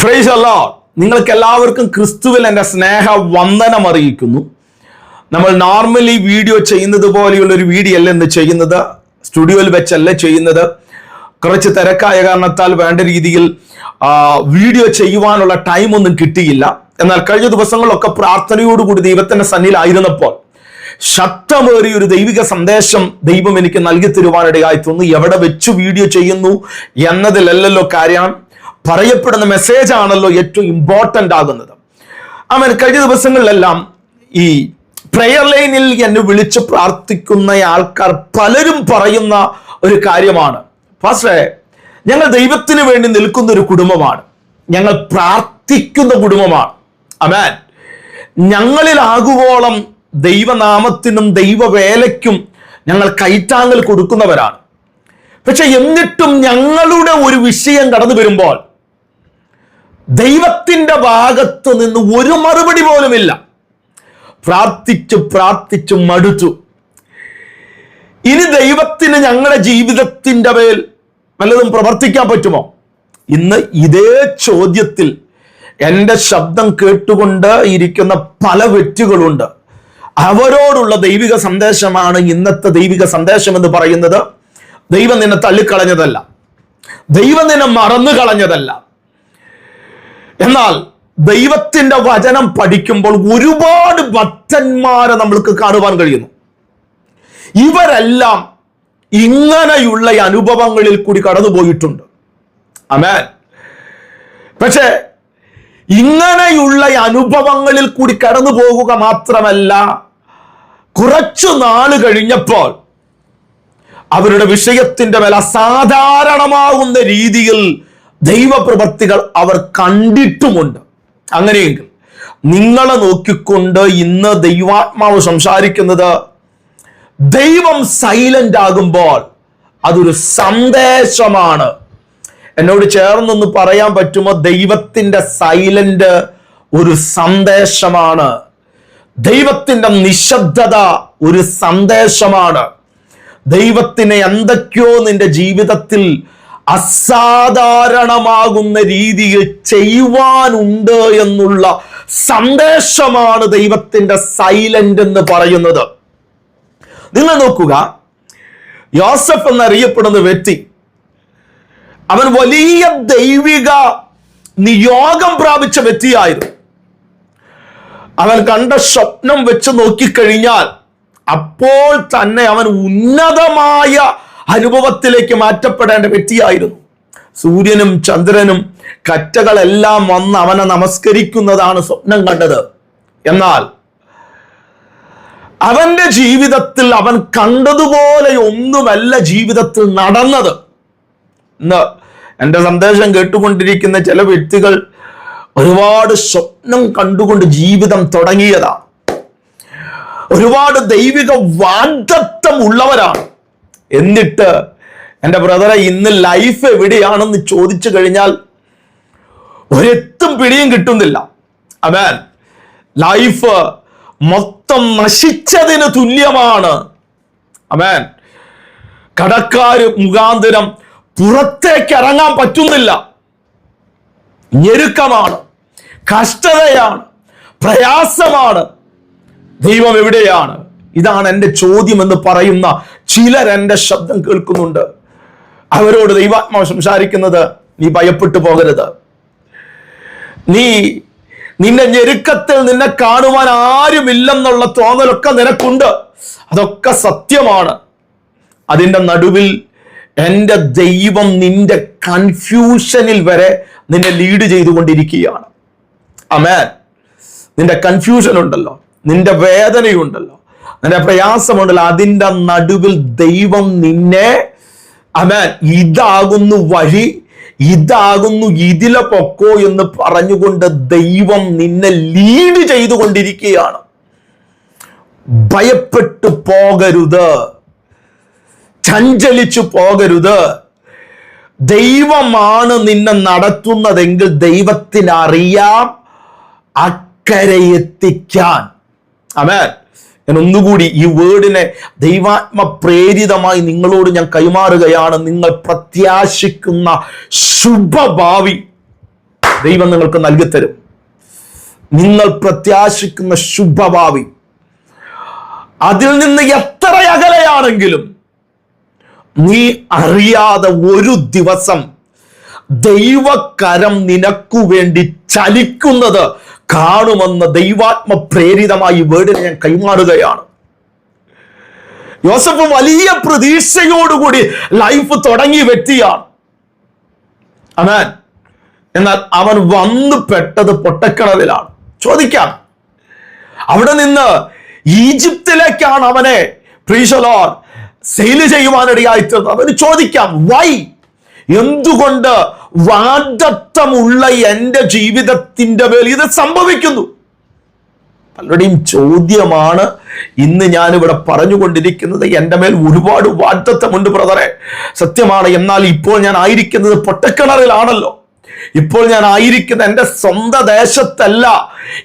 Price നിങ്ങൾക്ക് എല്ലാവർക്കും ക്രിസ്തുവിൽ എന്റെ സ്നേഹ വന്ദനം അറിയിക്കുന്നു. നമ്മൾ നോർമലി വീഡിയോ ചെയ്യുന്നത് പോലെയുള്ള ഒരു വീഡിയോ അല്ല ഇന്ന് ചെയ്യുന്നത്? സ്റ്റുഡിയോയിൽ വെച്ചല്ല ചെയ്യുന്നത്? കുറച്ച് തിരക്കായ കാരണത്താൽ വേണ്ട രീതിയിൽ വീഡിയോ ചെയ്യുവാനുള്ള ടൈം ഒന്നും കിട്ടിയില്ല. എന്നാൽ കഴിഞ്ഞ ദിവസങ്ങളിലൊക്കെ പ്രാർത്ഥനയോടുകൂടി ദൈവത്തിന്റെ സന്നിയിലായിരുന്നപ്പോൾ ശക്തമേറിയ ഒരു ദൈവിക സന്ദേശം ദൈവം എനിക്ക് നൽകി തരുവാനിടയായി തോന്നുന്നു. എവിടെ വെച്ച് വീഡിയോ ചെയ്യുന്നു എന്നതിലല്ലല്ലോ കാര്യം? പറയപ്പെടുന്ന മെസ്സേജ് ആണല്ലോ ഏറ്റവും ഇമ്പോർട്ടന്റ് ആകുന്നത്. അവൻ കഴിഞ്ഞ ദിവസങ്ങളിലെല്ലാം ഈ പ്രെയർ ലൈനിൽ എന്നെ വിളിച്ച് പ്രാർത്ഥിക്കുന്ന ആൾക്കാർ പലരും പറയുന്ന ഒരു കാര്യമാണ്. പക്ഷേ ഞങ്ങൾ ദൈവത്തിന് വേണ്ടി നിൽക്കുന്ന ഒരു കുടുംബമാണ്. ഞങ്ങൾ പ്രാർത്ഥിക്കുന്ന കുടുംബമാണ്. അമേൻ ഞങ്ങളിലാകുവോളം ദൈവനാമത്തിനും ദൈവവേലയ്ക്കും ഞങ്ങൾ കൈത്താങ്ങൽ കൊടുക്കുന്നവരാണ്. പക്ഷെ എന്നിട്ടും ഞങ്ങളുടെ ഒരു വിഷയം കടന്നു വരുമ്പോൾ ദൈവത്തിന്റെ ഭാഗത്ത് നിന്ന് ഒരു മറുപടി പോലുമില്ല. പ്രാർത്ഥിച്ചു പ്രാർത്ഥിച്ചു മടുത്തു. ഇനി ദൈവത്തിന് ഞങ്ങളുടെ ജീവിതത്തിന്റെ മേൽ വല്ലതും പ്രവർത്തിക്കാൻ പറ്റുമോ? ഇന്ന് ഇതേ ചോദ്യത്തിൽ എന്റെ ശബ്ദം കേട്ടുകൊണ്ട് ഇരിക്കുന്ന പല വ്യക്തികളുണ്ട്. അവരോടുള്ള ദൈവിക സന്ദേശമാണ് ഇന്നത്തെ ദൈവിക സന്ദേശം എന്ന് പറയുന്നത് ദൈവം നിന്നെ തള്ളിക്കളഞ്ഞതല്ല. ദൈവം നിന്നെ മറന്നു കളഞ്ഞതല്ല എന്നാൽ ദൈവത്തിന്റെ വചനം പഠിക്കുമ്പോൾ ഒരുപാട് ഭക്തന്മാരെ നമ്മൾക്ക് കാണുവാൻ കഴിയുന്നു. ഇവരെല്ലാം ഇങ്ങനെയുള്ള അനുഭവങ്ങളിൽ കൂടി കടന്നുപോയിട്ടുണ്ട്. അമേൻ പക്ഷേ ഇങ്ങനെയുള്ള അനുഭവങ്ങളിൽ കൂടി കടന്നു പോകുക മാത്രമല്ല കുറച്ചു നാൾ കഴിഞ്ഞപ്പോൾ അവരുടെ വിഷയത്തിന്റെ മേൽ അസാധാരണമാകുന്ന രീതിയിൽ ദൈവപ്രവർത്തികൾ അവർ കണ്ടിട്ടുമുണ്ട്. അങ്ങനെയെങ്കിൽ നിങ്ങളെ നോക്കിക്കൊണ്ട് ഇന്ന് ദൈവാത്മാവ് സംസാരിക്കുന്നത് ദൈവം സൈലന്റ് ആകുമ്പോൾ അതൊരു സന്ദേശമാണ്. എന്നോട് ചേർന്നൊന്ന് പറയാൻ പറ്റുമോ? ദൈവത്തിന്റെ സൈലന്റ് ഒരു സന്ദേശമാണ്. ദൈവത്തിന്റെ നിശബ്ദത ഒരു സന്ദേശമാണ്. ദൈവത്തിന് എന്തൊക്കെയോ നിന്റെ ജീവിതത്തിൽ അസാധാരണമാകുന്ന രീതിയിൽ ചെയ്യുവാനുണ്ട് എന്നുള്ള സന്ദേശമാണ് ദൈവത്തിന്റെ സൈലന്റ് എന്ന് പറയുന്നത്. നിങ്ങൾ നോക്കുക. യോസഫ് എന്നറിയപ്പെടുന്ന വ്യക്തി അവൻ വലിയ ദൈവിക നിയോഗം പ്രാപിച്ച വ്യക്തിയായിരുന്നു. അവൻ കണ്ട സ്വപ്നം വെച്ച് നോക്കിക്കഴിഞ്ഞാൽ അപ്പോൾ തന്നെ അവൻ ഉന്നതമായ അനുഭവത്തിലേക്ക് മാറ്റപ്പെടേണ്ട വ്യക്തിയായിരുന്നു. സൂര്യനും ചന്ദ്രനും കറ്റകളെല്ലാം വന്ന് അവനെ നമസ്കരിക്കുന്നതാണ് സ്വപ്നം കണ്ടത്. എന്നാൽ അവന്റെ ജീവിതത്തിൽ അവൻ കണ്ടതുപോലെ ഒന്നുമല്ല ജീവിതത്തിൽ നടന്നത്. ഇന്ന് എന്റെ സന്ദേശം കേട്ടുകൊണ്ടിരിക്കുന്ന ചില വ്യക്തികൾ ഒരുപാട് സ്വപ്നം കണ്ടുകൊണ്ട് ജീവിതം തുടങ്ങിയതാണ് ഒരുപാട് ദൈവിക വാഗ്ദത്വം ഉള്ളവരാണ്. എന്നിട്ട് എന്റെ ബ്രദറെ ഇന്ന് ലൈഫ് എവിടെയാണെന്ന് ചോദിച്ചു കഴിഞ്ഞാൽ ഒരെത്തും പിടിയും കിട്ടുന്നില്ല. അമേൻ ലൈഫ് മൊത്തം നശിച്ചതിന് തുല്യമാണ്. അമേൻ കടക്കാർ മുഖാന്തരം പുറത്തേക്ക് ഇറങ്ങാൻ പറ്റുന്നില്ല. ഞെരുക്കമാണ്. കഷ്ടതയാണ്. പ്രയാസമാണ്. ദൈവം എവിടെയാണ്? ഇതാണ് എന്റെ ചോദ്യം എന്ന് പറയുന്ന ചിലർ എന്റെ ശബ്ദം കേൾക്കുന്നുണ്ട്. അവരോട് ദൈവാത്മാവ് സംസാരിക്കുന്നത് നീ ഭയപ്പെട്ടു പോകരുത്. നീ നിന്റെ ഞെരുക്കത്തിൽ നിന്നെ കാണുവാൻ ആരുമില്ലെന്നുള്ള തോന്നലൊക്കെ നിനക്കുണ്ട്. അതൊക്കെ സത്യമാണ്. അതിന്റെ നടുവിൽ എന്റെ ദൈവം നിന്റെ കൺഫ്യൂഷനിൽ വരെ നിന്നെ ലീഡ് ചെയ്തുകൊണ്ടിരിക്കുകയാണ്. അമേൻ നിന്റെ കൺഫ്യൂഷൻ ഉണ്ടല്ലോ നിന്റെ വേദനയുണ്ടല്ലോ. നിന്റെ പ്രയാസമുണ്ടല്ലോ. അതിന്റെ നടുവിൽ ദൈവം നിന്നെ അമേൻ ഇതാകുന്നു വഴി ഇതാകുന്നു ഇതിലെ പൊക്കോ എന്ന് പറഞ്ഞുകൊണ്ട് ദൈവം നിന്നെ ലീഡ് ചെയ്തുകൊണ്ടിരിക്കുകയാണ്. ഭയപ്പെട്ടു പോകരുത്. ചഞ്ചലിച്ചു പോകരുത്. ദൈവമാണ് നിന്നെ നടത്തുന്നതെങ്കിൽ ദൈവത്തിന് അറിയാം അക്കരെ എത്തിക്കാൻ. അമേൻ ഞാൻ ഒന്നുകൂടി ഈ വേർഡിനെ ദൈവാത്മ പ്രേരിതമായി നിങ്ങളോട് ഞാൻ കൈമാറുകയാണ്. നിങ്ങൾ പ്രത്യാശിക്കുന്ന ശുഭഭാവി ദൈവം നിങ്ങൾക്ക് നൽകിത്തരും. നിങ്ങൾ പ്രത്യാശിക്കുന്ന ശുഭഭാവി. അതിൽ നിന്ന് എത്ര അകലെയാണെങ്കിലും നീ അറിയാതെ ഒരു ദിവസം ദൈവകരം നിനക്കു വേണ്ടി ചലിക്കുന്നത് കാണുമെന്ന് ദൈവാത്മ പ്രേരിതമായി വേർഡിനെ ഞാൻ കൈമാറുകയാണ്. യോസഫ് വലിയ പ്രതീക്ഷയോടുകൂടി ലൈഫ് തുടങ്ങി വ്യക്തിയാണ് അമേൻ എന്നാൽ അവൻ വന്നു പെട്ടത് പൊട്ടക്കിണറിലാണ്. ചോദിക്കാം. അവിടെ നിന്ന് ഈജിപ്തിലേക്കാണ് അവനെ പ്രീശലോർ സെയിൽ ചെയ്യുവാനിടയായി അവന് ചോദിക്കാം വൈ? എന്തുകൊണ്ട് വാദത്വമുള്ള എന്റെ ജീവിതത്തിന്റെ മേൽ ഇത് സംഭവിക്കുന്നു. പലരുടെയും ചോദ്യമാണ് ഇന്ന് ഞാനിവിടെ പറഞ്ഞുകൊണ്ടിരിക്കുന്നത് എന്റെ മേൽ ഒരുപാട് വാഗ്ദത്വമുണ്ട് ബ്രദറെ. സത്യമാണ് എന്നാൽ ഇപ്പോൾ ഞാൻ ആയിരിക്കുന്നത് പൊട്ടക്കിണറിലാണല്ലോ. ഇപ്പോൾ ഞാൻ ആയിരിക്കുന്ന എന്റെ സ്വന്തം ദേശത്തല്ല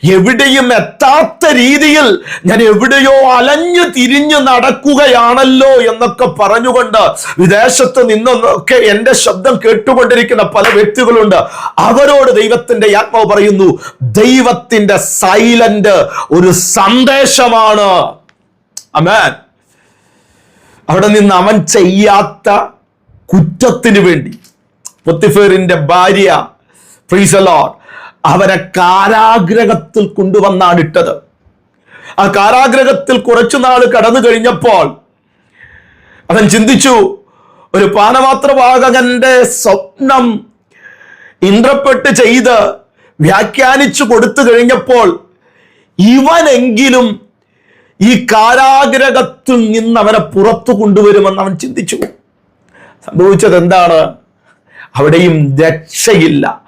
എവിടെയും എത്താത്ത രീതിയിൽ ഞാൻ എവിടെയോ അലഞ്ഞു തിരിഞ്ഞു നടക്കുകയാണല്ലോ എന്നൊക്കെ പറഞ്ഞുകൊണ്ട് വിദേശത്ത് നിന്നൊക്കെ എന്റെ ശബ്ദം കേട്ടുകൊണ്ടിരിക്കുന്ന പല വ്യക്തികളുണ്ട്. അവരോട് ദൈവത്തിന്റെ ആത്മാവ് പറയുന്നു ദൈവത്തിന്റെ സൈലന്റ് ഒരു സന്ദേശമാണ്. അമേൻ അവിടെ നിന്ന് അവൻ ചെയ്യാത്ത കുറ്റത്തിന് വേണ്ടി പൊത്തിഫേറിന്റെ ഭാര്യ ഫ്രീസലോർ അവരെ കാരാഗ്രഹത്തിൽ കൊണ്ടുവന്നാണ് ഇട്ടത്. ആ കാരാഗ്രഹത്തിൽ കുറച്ചു നാൾ കടന്നു കഴിഞ്ഞപ്പോൾ അവൻ ചിന്തിച്ചു ഒരു പാനപാത്രവാഹകന്റെ സ്വപ്നം ഇന്ദ്രപ്പെട്ട് ചെയ്ത് വ്യാഖ്യാനിച്ചു കൊടുത്തു കഴിഞ്ഞപ്പോൾ ഇവനെങ്കിലും ഈ കാരാഗ്രഹത്തിൽ നിന്ന് അവനെ പുറത്തു കൊണ്ടുവരുമെന്ന് അവൻ ചിന്തിച്ചു. സംഭവിച്ചത് എന്താണ് അവിടെയും രക്ഷയില്ല.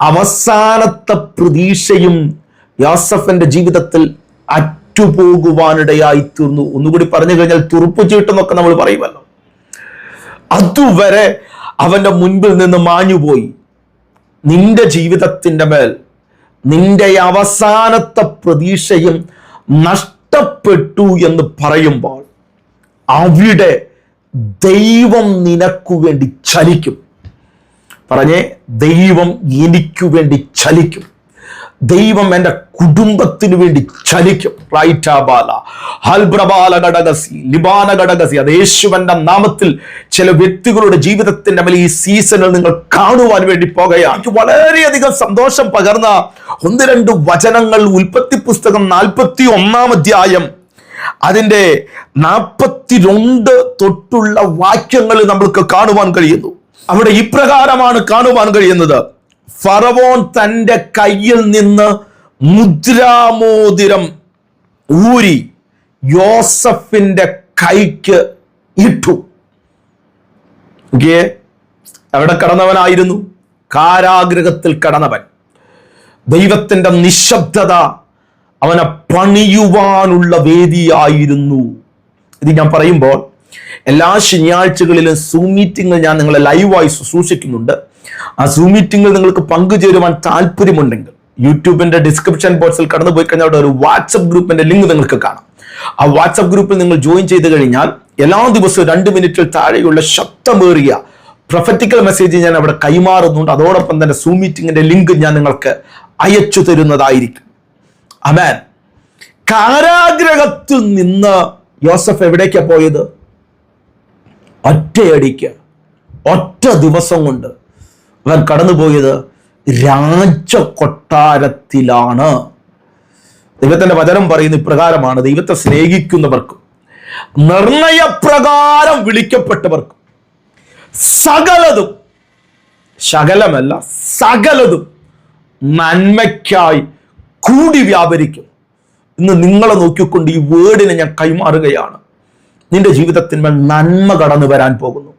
അവസാനത്തെ പ്രതീക്ഷയും യാസഫന്റെ ജീവിതത്തിൽ അറ്റുപോകുവാനിടയായി തീർന്നു ഒന്നുകൂടി പറഞ്ഞു കഴിഞ്ഞാൽ തുറുപ്പ് ചീട്ടെന്നൊക്കെ നമ്മൾ പറയുമല്ലോ. അതുവരെ അവന്റെ മുൻപിൽ നിന്ന് മാഞ്ഞുപോയി. നിന്റെ ജീവിതത്തിന്റെ മേൽ നിന്റെ അവസാനത്തെ പ്രതീക്ഷയും നഷ്ടപ്പെട്ടു എന്ന് പറയുമ്പോൾ അവിടെ ദൈവം നിനക്കു വേണ്ടി ചലിക്കും. പറഞ്ഞേ ദൈവം എനിക്ക് വേണ്ടി ചലിക്കും. ദൈവം എന്റെ കുടുംബത്തിന് വേണ്ടി ചലിക്കും. റൈറ്റാബാല ഹൽബ്രബാല ഘടകസി ലിബാന ഘടകസി അത് യേശുവന്റെ നാമത്തിൽ ചില വ്യക്തികളുടെ ജീവിതത്തിന്റെ മേലെ ഈ സീസണിൽ നിങ്ങൾ കാണുവാൻ വേണ്ടി പോകുകയാണ്. എനിക്ക് വളരെയധികം സന്തോഷം പകർന്ന ഒന്ന് രണ്ട് വചനങ്ങൾ ഉൽപ്പത്തി പുസ്തകം നാൽപ്പത്തി ഒന്നാം അധ്യായം. അതിന്റെ നാൽപ്പത്തിരണ്ട് തൊട്ടുള്ള വാക്യങ്ങൾ നമ്മൾക്ക് കാണുവാൻ കഴിയുന്നു. അവിടെ ഇപ്രകാരമാണ് കാണുവാൻ കഴിയുന്നത്. ഫറവോൻ തന്റെ കയ്യിൽ നിന്ന് മുദ്രാമോതിരം ഊരി യോസഫിന്റെ കൈക്ക് ഇട്ടു. അവിടെ കടന്നവനായിരുന്നു? കാരാഗ്രഹത്തിൽ കടന്നവൻ. ദൈവത്തിന്റെ നിശബ്ദത അവനെ പണിയുവാനുള്ള വേദിയായിരുന്നു. ഇത് ഞാൻ പറയുമ്പോൾ എല്ലാ ശനിയാഴ്ചകളിലും സൂം മീറ്റിംഗ് ഞാൻ നിങ്ങളെ ലൈവായി ശുശ്രൂഷിക്കുന്നുണ്ട്. ആ സൂം മീറ്റിംഗിൽ നിങ്ങൾക്ക് പങ്കുചേരുവാൻ താല്പര്യമുണ്ടെങ്കിൽ യൂട്യൂബിന്റെ ഡിസ്ക്രിപ്ഷൻ ബോക്സിൽ കടന്നു പോയി കഴിഞ്ഞാൽ അവിടെ ഒരു വാട്സപ്പ് ഗ്രൂപ്പിന്റെ ലിങ്ക് നിങ്ങൾക്ക് കാണാം. ആ വാട്സപ്പ് ഗ്രൂപ്പിൽ നിങ്ങൾ ജോയിൻ ചെയ്ത് കഴിഞ്ഞാൽ എല്ലാ ദിവസവും രണ്ട് മിനിറ്റിൽ താഴെയുള്ള ശബ്ദമേറിയ പ്രൊഫറ്റിക്കൽ മെസ്സേജ് ഞാൻ അവിടെ കൈമാറുന്നുണ്ട്. അതോടൊപ്പം തന്നെ സൂം മീറ്റിംഗിന്റെ ലിങ്ക് ഞാൻ നിങ്ങൾക്ക് അയച്ചു തരുന്നതായിരിക്കും. അമേൻ കാരാഗ്രഹത്തിൽ നിന്ന് യോസഫ് എവിടേക്കാ പോയത്? ഒറ്റയടിക്ക് ഒറ്റ ദിവസം കൊണ്ട് അവൻ കടന്നുപോയത് രാജകൊട്ടാരത്തിലാണ്. ദൈവത്തിന്റെ വചനം പറയുന്ന ഇപ്രകാരമാണ് ദൈവത്തെ സ്നേഹിക്കുന്നവർക്കും നിർണയപ്രകാരം വിളിക്കപ്പെട്ടവർക്കും സകലതും ശകലമല്ല സകലതും നന്മയ്ക്കായി കൂടി വ്യാപരിക്കും. ഇന്ന് നിങ്ങളെ നോക്കിക്കൊണ്ട് ഈ വേർഡിനെ ഞാൻ കൈമാറുകയാണ്. നിന്റെ ജീവിതത്തിന്മേൽ നന്മ കടന്നു വരാൻ പോകുന്നു.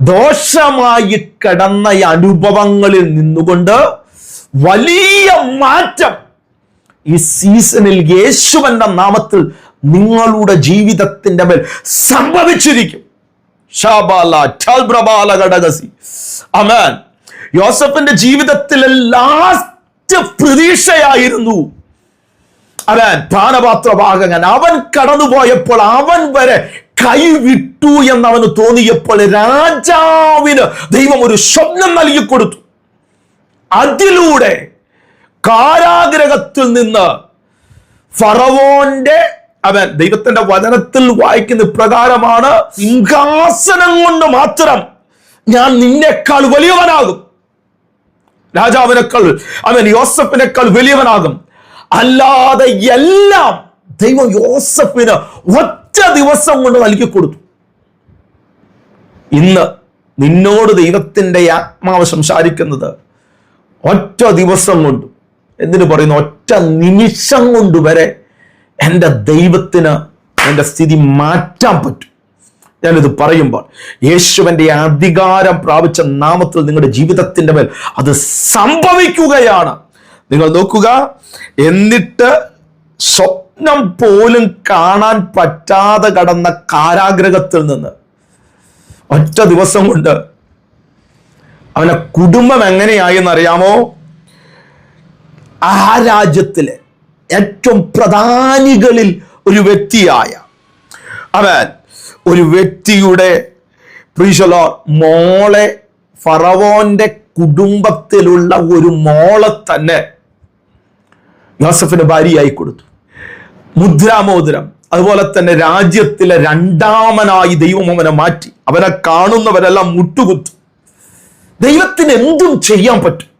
ദോഷമായി കടന്ന അനുഭവങ്ങളിൽ നിന്നുകൊണ്ട് വലിയ മാറ്റം ഈ സീസണിൽ യേശുവന്റെ നാമത്തിൽ നിങ്ങളുടെ ജീവിതത്തിന്റെ മേൽ സംഭവിച്ചിരിക്കും. യോസഫിന്റെ ജീവിതത്തിലെ ലാസ്റ്റ് പ്രതീക്ഷയായിരുന്നു അവൻ പാനപാത്രവാഹകൻ അവൻ കടന്നുപോയപ്പോൾ അവൻ വരെ കൈവിട്ടു എന്നവന് തോന്നിയപ്പോൾ രാജാവിന് ദൈവം ഒരു സ്വപ്നം നൽകി കൊടുത്തു അതിലൂടെ കാരാഗ്രഹത്തിൽ നിന്ന് ഫറവോന്റെ അവൻ ദൈവത്തിന്റെ വചനത്തിൽ വായിക്കുന്ന പ്രകാരമാണ് സിംഹാസനം കൊണ്ട് മാത്രം ഞാൻ നിന്നെക്കാൾ വലിയവനാകും. രാജാവിനേക്കാൾ അവൻ യോസഫിനേക്കാൾ വലിയവനാകും. അല്ലാതെ എല്ലാം ദൈവം യോസഫിന് ഒറ്റ ദിവസം കൊണ്ട് നൽകി കൊടുത്തു. ഇന്ന് നിന്നോട് ദൈവത്തിന്റെ ആത്മാവ് സംസാരിക്കുന്നത് ഒറ്റ ദിവസം കൊണ്ട്. എന്തിനു പറയുന്നു? ഒറ്റ നിമിഷം കൊണ്ട് വരെ എന്റെ ദൈവത്തിന് എന്റെ സ്ഥിതി മാറ്റാൻ പറ്റും. ഞാനിത് പറയുമ്പോൾ യേശുവിന്റെ അധികാരം പ്രാപിച്ച നാമത്തിൽ നിങ്ങളുടെ ജീവിതത്തിന്റെ മേൽ അത് സംഭവിക്കുകയാണ്. നിങ്ങൾ നോക്കുക. എന്നിട്ട് സ്വപ്നം പോലും കാണാൻ പറ്റാതെ കടന്ന കാരാഗ്രഹത്തിൽ നിന്ന് ഒറ്റ ദിവസം കൊണ്ട് അവനെ കുടുംബം എങ്ങനെയായി എന്നറിയാമോ ആ രാജ്യത്തിലെ ഏറ്റവും പ്രധാനികളിൽ ഒരു വ്യക്തിയായ അവൻ ഒരു വ്യക്തിയുടെ പ്രീശലോ മോളെ ഫറവോന്റെ കുടുംബത്തിലുള്ള ഒരു മോളെ തന്നെ യോസഫിന് ഭാര്യയായി കൊടുത്തു. മുദ്രാമോതിരം അതുപോലെ തന്നെ രാജ്യത്തിലെ രണ്ടാമനായി ദൈവം അവനെ മാറ്റി. അവനെ കാണുന്നവരെല്ലാം മുട്ടുകുത്തു. ദൈവത്തിന് എന്തും ചെയ്യാൻ പറ്റും.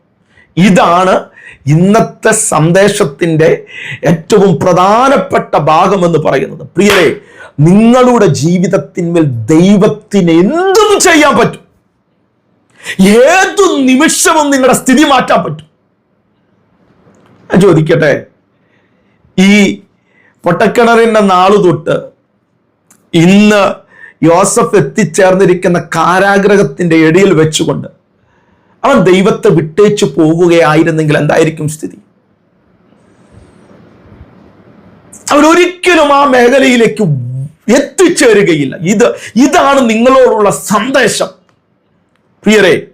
ഇതാണ് ഇന്നത്തെ സന്ദേശത്തിന്റെ ഏറ്റവും പ്രധാനപ്പെട്ട ഭാഗമെന്ന് പറയുന്നത്. പ്രിയരെ നിങ്ങളുടെ ജീവിതത്തിന്മേൽ ദൈവത്തിന് എന്തും ചെയ്യാൻ പറ്റും. ഏതു നിമിഷവും നിങ്ങളുടെ സ്ഥിതി മാറ്റാൻ പറ്റും. ചോദിക്കട്ടെ? ഈ പൊട്ടക്കിണറിന്റെ നാളു തൊട്ട് ഇന്ന് യോസഫ് എത്തിച്ചേർന്നിരിക്കുന്ന കാരാഗ്രഹത്തിന്റെ ഇടയിൽ വെച്ചുകൊണ്ട് അവൻ ദൈവത്തെ വിട്ടേച്ചു പോകുകയായിരുന്നെങ്കിൽ എന്തായിരിക്കും സ്ഥിതി? അവരൊരിക്കലും ആ മേഖലയിലേക്ക് എത്തിച്ചേരുകയില്ല. ഇത് ഇതാണ് നിങ്ങളോടുള്ള സന്ദേശം. പ്രിയരെ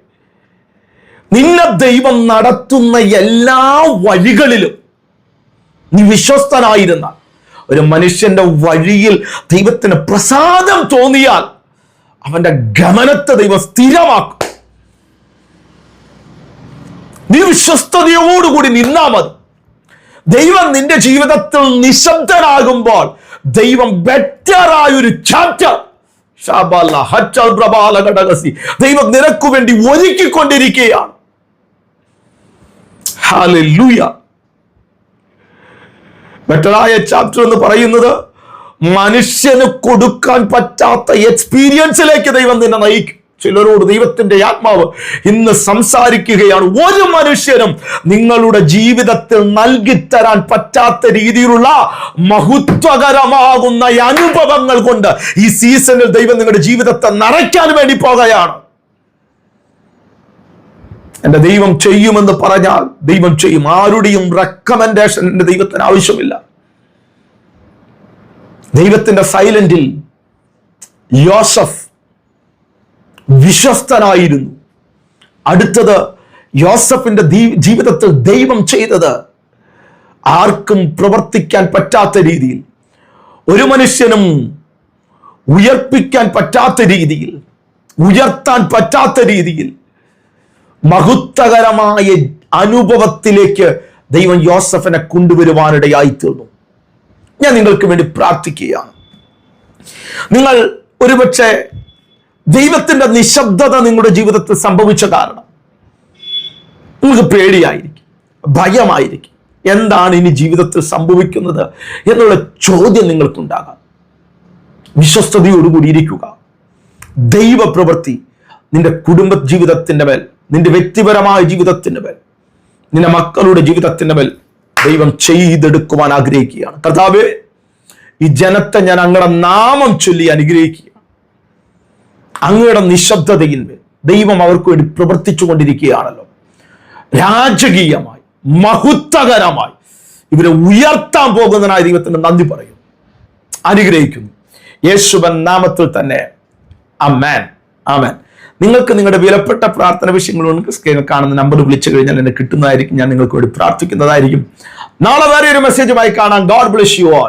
നിന്നെ ദൈവം നടത്തുന്ന എല്ലാ വഴികളിലും നീ വിശ്വസ്തനായിരുന്ന ഒരു മനുഷ്യന്റെ വഴിയിൽ ദൈവത്തിന് പ്രസാദം തോന്നിയാൽ അവന്റെ ഗമനത്തെ ദൈവം സ്ഥിരമാക്കും. നീ വിശ്വസ്തയോടുകൂടി നിന്നാ മതി. ദൈവം നിന്റെ ജീവിതത്തിൽ നിശബ്ദനാകുമ്പോൾ ദൈവം ബെറ്ററായ ഒരു ചാപ്റ്റർ ദൈവം നിനക്കു വേണ്ടി ഒരുക്കിക്കൊണ്ടിരിക്കുകയാണ്. ബെറ്ററായ ചാപ്റ്റർ എന്ന് പറയുന്നത് മനുഷ്യന് കൊടുക്കാൻ പറ്റാത്ത എക്സ്പീരിയൻസിലേക്ക് ദൈവം നിന്നെ നയിക്കും. ചിലരോട് ദൈവത്തിന്റെ ആത്മാവ് ഇന്ന് സംസാരിക്കുകയാണ്. ഒരു മനുഷ്യനും നിങ്ങളുടെ ജീവിതത്തിൽ നൽകിത്തരാൻ പറ്റാത്ത രീതിയിലുള്ള മഹത്വകരമാകുന്ന അനുഭവങ്ങൾ കൊണ്ട് ഈ സീസണിൽ ദൈവം നിങ്ങളുടെ ജീവിതത്തെ നിറയ്ക്കാൻ വേണ്ടി പോകുകയാണ് എന്റെ ദൈവം ചെയ്യുമെന്ന് പറഞ്ഞാൽ ദൈവം ചെയ്യും. ആരുടെയും റെക്കമെൻഡേഷൻ എന്റെ ദൈവത്തിന് ആവശ്യമില്ല. ദൈവത്തിന്റെ സൈലന്റിൽ യോസഫ് വിശ്വസ്തനായിരുന്നു. അടുത്തത് യോസഫിന്റെ ജീവിതത്തിൽ ദൈവം ചെയ്തത് ആർക്കും പ്രവർത്തിക്കാൻ പറ്റാത്ത രീതിയിൽ ഒരു മനുഷ്യനും ഉയർപ്പിക്കാൻ പറ്റാത്ത രീതിയിൽ ഉയർത്താൻ പറ്റാത്ത രീതിയിൽ മഹത്വകരമായ അനുഭവത്തിലേക്ക് ദൈവം യോസഫിനെ കൊണ്ടുവരുവാനിടയായി തീർന്നു. ഞാൻ നിങ്ങൾക്ക് വേണ്ടി പ്രാർത്ഥിക്കുകയാണ്. നിങ്ങൾ ഒരുപക്ഷെ ദൈവത്തിന്റെ നിശബ്ദത നിങ്ങളുടെ ജീവിതത്തിൽ സംഭവിച്ച കാരണം. നിങ്ങൾക്ക് പേടിയായിരിക്കും ഭയമായിരിക്കും. എന്താണ് ഇനി ജീവിതത്തിൽ സംഭവിക്കുന്നത് എന്നുള്ള ചോദ്യം നിങ്ങൾക്കുണ്ടാകാം. വിശ്വസ്തയോടുകൂടി ഇരിക്കുക. ദൈവപ്രവൃത്തി നിന്റെ കുടുംബ ജീവിതത്തിന്റെ മേൽ നിന്റെ വ്യക്തിപരമായ ജീവിതത്തിന്റെ മേൽ നിന്റെ മക്കളുടെ ജീവിതത്തിന്റെ മേൽ ദൈവം ചെയ്തെടുക്കുവാൻ ആഗ്രഹിക്കുകയാണ്. കർത്താവ് ഈ ജനത്തെ ഞാൻ അങ്ങയുടെ നാമം ചൊല്ലി അനുഗ്രഹിക്കുക അങ്ങയുടെ നിശബ്ദതയിൽ ദൈവം അവർക്ക് വേണ്ടി പ്രവർത്തിച്ചു കൊണ്ടിരിക്കുകയാണല്ലോ. രാജകീയമായി മഹുത്തകരമായി ഇവരെ ഉയർത്താൻ പോകുന്നതിനായി ദൈവത്തിന് നന്ദി പറയും അനുഗ്രഹിക്കുന്നു. യേശുവൻ നാമത്തിൽ തന്നെ. അമ്മേൻ ആമേൻ. നിങ്ങൾക്ക് നിങ്ങളുടെ വിലപ്പെട്ട പ്രാർത്ഥന വിഷയങ്ങളുണ്ട്. സ്ക്രീനിൽ കാണുന്ന നമ്പർ വിളിച്ചു കഴിഞ്ഞാൽ എന്നെ കിട്ടുന്നതായിരിക്കും. ഞാൻ നിങ്ങൾക്ക് വേണ്ടി പ്രാർത്ഥിക്കുന്നതായിരിക്കും. നാളെ വേറെ ഒരു മെസ്സേജുമായി കാണാം. God bless you all